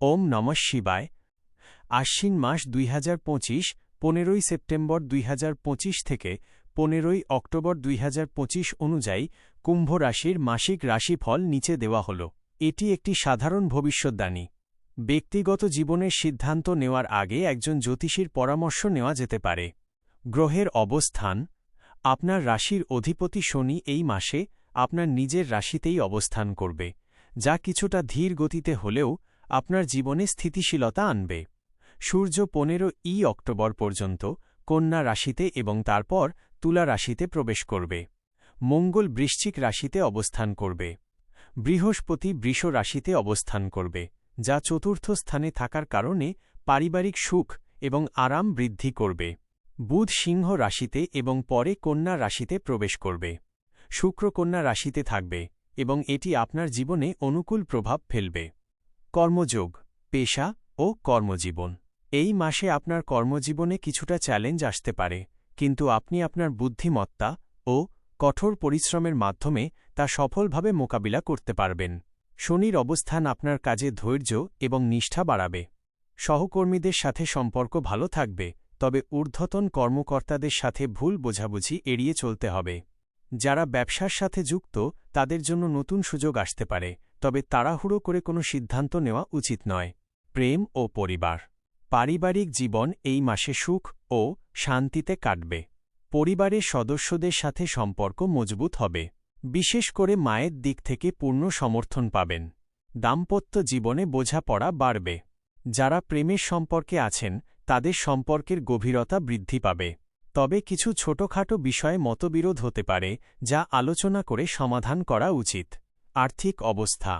ওম নমঃ শিবায়। আশ্বিন মাস দুই হাজার পঁচিশ, পনেরোই সেপ্টেম্বর দুই হাজার পঁচিশ থেকে পনেরোই অক্টোবর দুই হাজার পঁচিশ অনুযায়ী কুম্ভ রাশির মাসিক রাশিফল নিচে দেওয়া হল। এটি একটি সাধারণ ভবিষ্যদ্বাণী। ব্যক্তিগত জীবনের সিদ্ধান্ত নেওয়ার আগে একজন জ্যোতিষীর পরামর্শ নেওয়া যেতে পারে। গ্রহের অবস্থান। আপনার রাশির অধিপতি শনি এই মাসে আপনার নিজের রাশিতেই অবস্থান করবে, যা কিছুটা ধীর গতিতে হলেও আপনার জীবনে স্থিতিশীলতা আনবে। সূর্য পনেরো ই অক্টোবর পর্যন্ত কন্যা রাশিতে এবং তারপর তুলা রাশিতে প্রবেশ করবে। মঙ্গল বৃশ্চিক রাশিতে অবস্থান করবে। বৃহস্পতি বৃষ রাশিতে অবস্থান করবে, যা চতুর্থ স্থানে থাকার কারণে পারিবারিক সুখ এবং আরাম বৃদ্ধি করবে। বুধ সিংহ রাশিতে এবং পরে কন্যা রাশিতে প্রবেশ করবে। শুক্র কন্যা রাশিতে থাকবে এবং এটি আপনার জীবনে অনুকূল প্রভাব ফেলবে। কর্মযোগ, পেশা ও কর্মজীবন। এই মাসে আপনার কর্মজীবনে কিছুটা চ্যালেঞ্জ আসতে পারে, কিন্তু আপনি আপনার বুদ্ধিমত্তা ও কঠোর পরিশ্রমের মাধ্যমে তা সফলভাবে মোকাবিলা করতে পারবেন। শনির অবস্থান আপনার কাজে ধৈর্য এবং নিষ্ঠা বাড়াবে। সহকর্মীদের সাথে সম্পর্ক ভালো থাকবে, তবে ঊর্ধ্বতন কর্মকর্তাদের সাথে ভুল বোঝাবুঝি এড়িয়ে চলতে হবে। যারা ব্যবসার সাথে যুক্ত, তাদের জন্য নতুন সুযোগ আসতে পারে, তবে তাড়াহুড়ো করে কোনো সিদ্ধান্ত নেওয়া উচিত নয়। প্রেম ও পরিবার। পারিবারিক জীবন এই মাসে সুখ ও শান্তিতে কাটবে। পরিবারের সদস্যদের সাথে সম্পর্ক মজবুত হবে। বিশেষ করে মায়ের দিক থেকে পূর্ণ সমর্থন পাবেন। দাম্পত্য জীবনে বোঝাপড়া বাড়বে। যারা প্রেমের সম্পর্কে আছেন, তাদের সম্পর্কের গভীরতা বৃদ্ধি পাবে। তবে কিছু ছোটখাটো বিষয়ে মতবিরোধ হতে পারে, যা আলোচনা করে সমাধান করা উচিত। আর্থিক অবস্থা।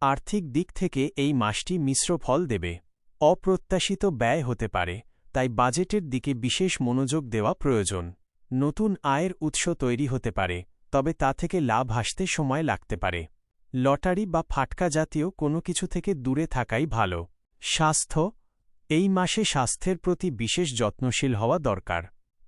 আর্থিক দিক থেকে এই মাসটি মিশ্র ফল দেবে। অপ্রত্যাশিত ব্যয় হতে পারে, তাই বাজেটের দিকে বিশেষ মনোযোগ দেওয়া প্রয়োজন। নতুন আয়ের উৎস তৈরি হতে পারে, তবে তা থেকে লাভ আসতে সময় লাগতে পারে। লটারি বা ফাটকা জাতীয় কোনো কিছু থেকে দূরে থাকাই ভালো। স্বাস্থ্য। এই মাসে স্বাস্থ্যের প্রতি বিশেষ যত্নশীল হওয়া দরকার।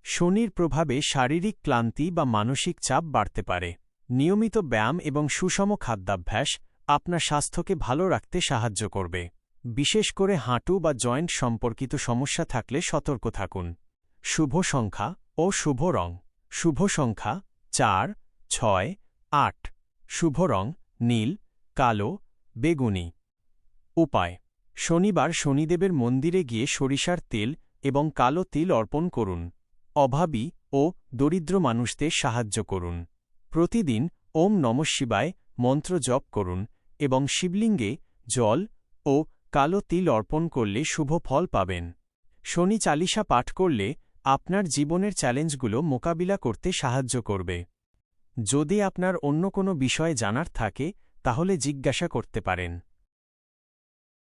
শনির প্রভাবে শারীরিক ক্লান্তি বা মানসিক চাপ বাড়তে পারে। নিয়মিত ব্যায়াম এবং সুষম খাদ্যাভ্যাস আপনার স্বাস্থ্যকে ভালো রাখতে সাহায্য করবে। বিশেষ করে হাঁটু বা জয়েন্ট সম্পর্কিত সমস্যা থাকলে সতর্ক থাকুন। শুভ সংখ্যা ও শুভ রং। শুভ সংখ্যা চার, ছয়, আট। শুভ রং নীল, কালো, বেগুনি। উপায়। শনিবার শনিদেবের মন্দিরে গিয়ে সরিষার তেল এবং কালো তিল অর্পণ করুন। অভাবী ও দরিদ্র মানুষদের সাহায্য করুন। প্রতিদিন ওম নমঃ শিবায় মন্ত্র জপ করুন এবং শিবলিঙ্গে জল ও কালো তিল অর্পণ করলে শুভ ফল পাবেন। শনি চালিশা পাঠ করলে আপনার জীবনের চ্যালেঞ্জগুলো মোকাবিলা করতে সাহায্য করবে। যদি আপনার অন্য কোনো বিষয়ে জানার থাকে, তাহলে জিজ্ঞাসা করতে পারেন।